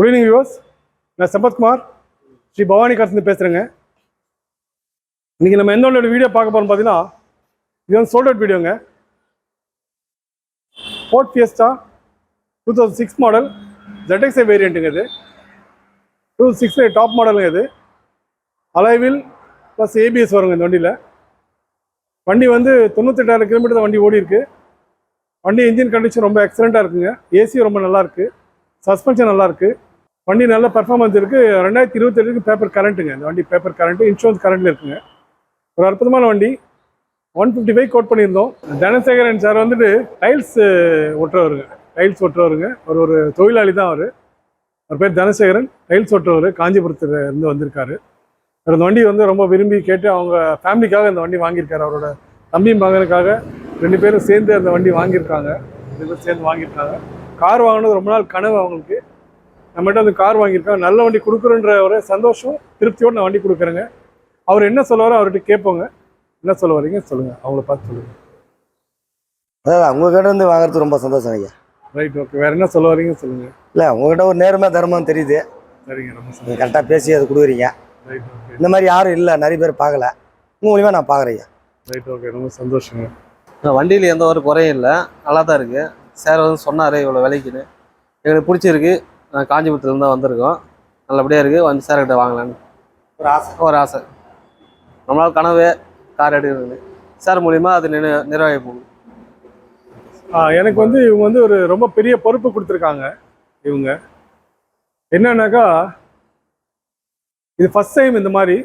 Good evening viewers நான் சம்பத்குமார் ஸ்ரீ பவானி காசுலேருந்து பேசுகிறேங்க இன்றைக்கி நம்ம எந்தோட வீடியோ பார்க்க போகிறோம் பார்த்தீங்கன்னா இது வந்து sold out வீடியோங்க Ford Fiesta two thousand six model ZXi வேரியண்ட்டுங்க இது. டூ சிக்ஸ் டாப் மாடலுங்க இது. அலைவில் ப்ளஸ் ஏபிஎஸ் வருங்க இந்த வண்டியில். வண்டி வந்து தொண்ணூத்தெட்டாயிரம் கிலோமீட்டர் வண்டி ஓடி இருக்குது வண்டி இன்ஜின் கண்டிஷன் ரொம்ப எக்ஸலண்ட்டாக இருக்குங்க. ஏசி ரொம்ப நல்லாயிருக்கு சஸ்பென்ஷன் நல்லாயிருக்கு வண்டி நல்ல பர்ஃபார்மன்ஸ் இருக்குது ரெண்டாயிரத்தி இருபத்தெட்டுக்கு பேப்பர் கரண்ட்டுங்க இந்த வண்டி பேப்பர் கரண்ட்டு இன்சூரன்ஸ் கரண்ட்டில் இருக்குங்க. ஒரு அற்புதமான வண்டி. ஒன் ஃபிஃப்டி ஃபைவ் கோட் பண்ணியிருந்தோம். தனசேகரன் சார் வந்துட்டு டைல்ஸ் ஒட்டுறவருங்க டைல்ஸ் ஒட்டுறவருங்க ஒரு ஒரு தொழிலாளி தான் அவர். அவர் பேர் தனசேகரன். டைல்ஸ் ஒட்டுறவர் காஞ்சிபுரத்தில் இருந்து வந்திருக்காரு. அவர் இந்த வண்டி வந்து ரொம்ப விரும்பி கேட்டு அவங்க ஃபேமிலிக்காக இந்த வண்டி வாங்கியிருக்காரு. அவரோட தம்பி மகனுக்காக ரெண்டு பேரும் சேர்ந்து அந்த வண்டி வாங்கியிருக்காங்க. ரெண்டு பேரும் சேர்ந்து வாங்கியிருக்காங்க. கார் வாங்கினது ரொம்ப நாள் கனவு அவங்களுக்கு. நம்மகிட்ட வந்து கார் வாங்கியிருக்காங்க. நல்ல வண்டி கொடுக்குறன்ற ஒரு சந்தோஷம் திருப்தியோடு நான் வண்டி கொடுக்குறேங்க. அவர் என்ன சொல்லுவாரோ அவர்கிட்ட கேட்போங்க. என்ன சொல்ல வரீங்க சொல்லுங்க. அவங்கள பார்த்து சொல்லுங்க. அதாவது உங்ககிட்ட இருந்து வாங்குறது ரொம்ப சந்தோஷம் ஐயா. ரைட் ஓகே வேற என்ன சொல்ல வரீங்க சொல்லுங்க. இல்லை உங்ககிட்ட ஒரு நேர்மை தர்மம் தெரியுது. சரிங்க ரொம்ப சந்தோஷம். கரெக்டாக பேசி அது கொடுக்குறீங்க. ரைட் ஓகே இந்த மாதிரி யாரும் இல்லை நிறைய பேர் பார்க்கல. உங்க மூலியமா நான் பார்க்குறேன் ஐயா. ரைட் ஓகே ரொம்ப சந்தோஷங்க. வண்டியில் எந்த ஒரு குறையும் இல்லை. நல்லா தான் இருக்குது சார் வந்து சொன்னார் இவ்வளோ விலைக்குன்னு. எங்களுக்கு பிடிச்சிருக்கு. காஞ்சிபுரத்துலேருந்து தான் வந்திருக்கோம். நல்லபடியாக இருக்குது வந்து சார்கிட்ட வாங்கலான்னு ஒரு ஆசை. ஒரு ஆசை. நம்மளால் கனவு கார் எடுக்கிறது. சார் மூலிமா அது நினை நிறைவேற போகும். எனக்கு வந்து இவங்க வந்து ஒரு ரொம்ப பெரிய பொறுப்பு கொடுத்துருக்காங்க. இவங்க. என்னன்னாக்கா இது ஃபர்ஸ்ட் டைம் இந்த மாதிரி.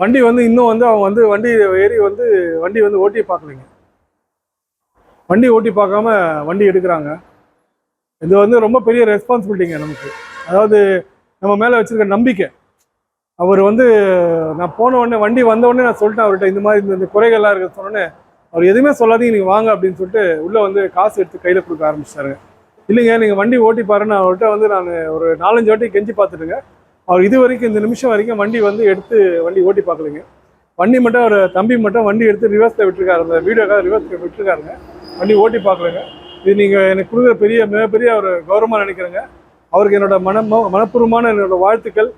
வண்டி வந்து இன்னும் வந்து அவங்க வந்து வண்டி ஏறி வந்து வண்டி வந்து ஓட்டி பார்க்கலைங்க. வண்டி ஓட்டி பார்க்காம வண்டி எடுக்கிறாங்க. இது வந்து ரொம்ப பெரிய ரெஸ்பான்சிபிலிட்டிங்க நமக்கு. அதாவது நம்ம மேலே வச்சுருக்க நம்பிக்கை. அவர் வந்து நான் போன உடனே வண்டி வந்த உடனே நான் சொல்லிட்டேன் அவர்கிட்ட இந்த மாதிரி இந்த- குறைகள்லாம் இருக்க சொன்னோன்னே அவர் எதுவுமே சொல்லாதீங்க நீங்கள் வாங்க அப்படின்னு சொல்லிட்டு உள்ளே வந்து காசு எடுத்து கையில் கொடுக்க ஆரம்பிச்சிட்டாருங்க. இல்லைங்க நீங்கள் வண்டி ஓட்டி பாருன்னு அவர்கிட்ட வந்து நான் ஒரு நாலஞ்சு வாட்டி கெஞ்சி பார்த்துட்டுங்க. அவர் இது வரைக்கும் இந்த நிமிஷம் வரைக்கும் வண்டி வந்து எடுத்து வண்டி ஓட்டி பார்க்கலைங்க. வண்டி மட்டும் அவர் தம்பி மட்டும் வண்டி எடுத்து ரிவர்ஸில் விட்டுருக்காரு. அந்த வீடியோக்காக ரிவர்ஸில் விட்டுருக்காருங்க. வண்டி ஓட்டி பார்க்கலங்க. இது நீங்கள் எனக்கு கொடுக்குற பெரிய மிகப்பெரிய ஒரு கௌரவமாக நினைக்கிறேங்க. அவருக்கு என்னோட மன மனப்பூர்வமான என்னோட வாழ்த்துக்கள்.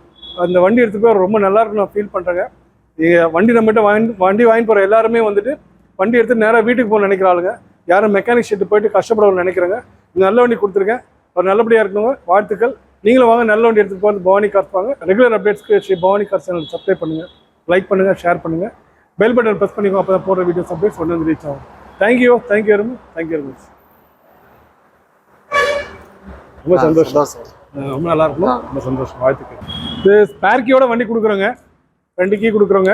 அந்த வண்டி எடுத்து போய் ரொம்ப நல்லா இருக்கும் நான் ஃபீல் பண்ணுறேங்க நீங்கள் வண்டி நம்மகிட்ட வாங்கி வண்டி வாங்கி போகிற எல்லாருமே வந்துட்டு வண்டி எடுத்து நேராக வீட்டுக்கு போக நினைக்கிற ஆளுங்க. யாரும் மெக்கானிக் ஷெட்டு போயிட்டு கஷ்டப்படணும்னு நினைக்கிறேங்க. நல்ல வண்டி கொடுத்துருக்கேன். அவர் நல்லபடியாக இருக்கணுங்க. வாழ்த்துக்கள். நீங்களும் வாங்க நல்ல வண்டி எடுத்துகிட்டு போகிறது பவானி கார்ஸ் வாங்க. Regular அப்டேட்ஸ்க்கு Sri Bhavani car channel subscribe பண்ணுங்கள் லைக் பண்ணுங்கள் ஷேர் பண்ணுங்கள் பெல் பட்டன் ப்ரெஸ் பண்ணிக்கோ அப்போ தான் போடுற வீடியோஸ் அப்டேட்ஸ் ஒன்று வந்து ரீச் ஆகும். Thank you thank you very much thank you very much ரொம்ப சந்தோஷம். அஹ் ரொம்ப நல்லா இருக்கும்? ரொம்ப சந்தோஷம். வாழ்த்துக்கள். இது ஸ்பேர் கீயோட வண்டி கொடுக்குறோங்க. ரெண்டு கீ கொடுக்குறோங்க.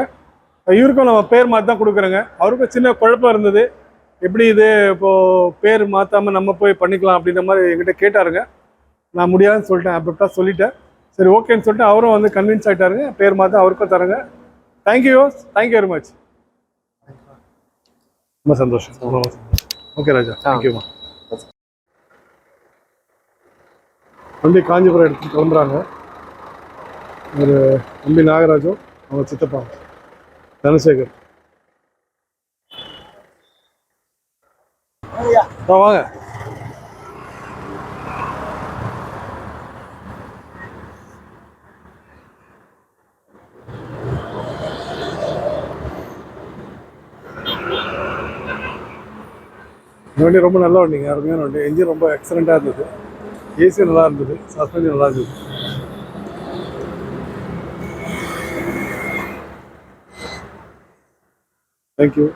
இவருக்கும் நம்ம பேர் மாற்றி தான் கொடுக்குறோங்க. அவருக்கும் சின்ன குழப்பம் இருந்தது. எப்படி இது இப்போ பேர் மாற்றாம நம்ம போய் பண்ணிக்கலாம் அப்படின்ற மாதிரி என்கிட்ட கேட்டாருங்க. நான் முடியாதுன்னு சொல்லிட்டேன். அப்டா சொல்லிட்டேன். சரி ஓகேன்னு சொல்லிட்டு அவரும் வந்து கன்வின்ஸ் ஆயிட்டாருங்க. பேர் மாற்ற அவருக்கும் தரேங்க. தேங்க்யூ தேங்க்யூ வெரி மச் ரொம்ப சந்தோஷம். ரொம்ப சந்தோஷம். ஓகே ராஜா. தேங்க்யூமா வண்டி காஞ்சிபுரம் எடுத்து கிளம்புறாங்க. ஒரு தம்பி நாகராஜும் அவங்க சித்தப்பா. தனசேகர். வாங்க. இந்த வண்டி ரொம்ப நல்ல வண்டிங்க அருமையான வண்டி. என்ஜின் ரொம்ப எக்ஸலண்ட்டாக இருந்தது. ஏசி நல்லா இருந்தது சஸ்பென்ஷன் நல்லா இருந்தது. தேங்க்யூ